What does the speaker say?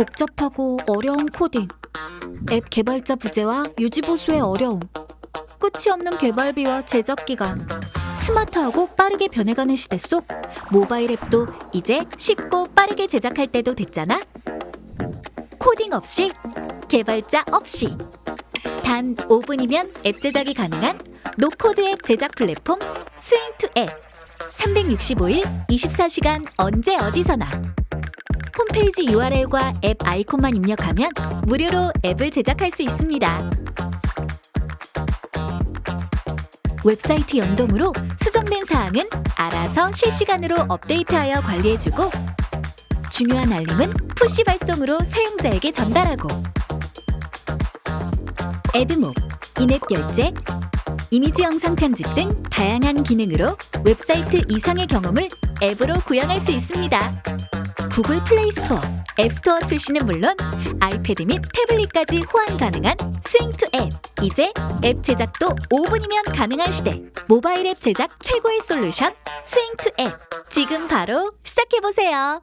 복잡하고 어려운 코딩, 앱 개발자 부재와 유지 보수의 어려움, 끝이 없는 개발비와 제작 기간, 스마트하고 빠르게 변해가는 시대 속 모바일 앱도 이제 쉽고 빠르게 제작할 때도 됐잖아. 코딩 없이, 개발자 없이, 단 5분이면 앱 제작이 가능한 노코드 앱 제작 플랫폼 스윙투 앱. 365일 24시간 언제 어디서나. 홈페이지 URL과 앱 아이콘만 입력하면 무료로 앱을 제작할 수 있습니다. 웹사이트 연동으로 수정된 사항은 알아서 실시간으로 업데이트하여 관리해주고 중요한 알림은 푸시 발송으로 사용자에게 전달하고 애드몹, 인앱 결제, 이미지 영상 편집 등 다양한 기능으로 웹사이트 이상의 경험을 앱으로 구현할 수 있습니다. 구글 플레이 스토어, 앱 스토어 출시는 물론 아이패드 및 태블릿까지 호환 가능한 스윙 투 앱. 이제 앱 제작도 5분이면 가능한 시대. 모바일 앱 제작 최고의 솔루션 스윙 투 앱. 지금 바로 시작해 보세요.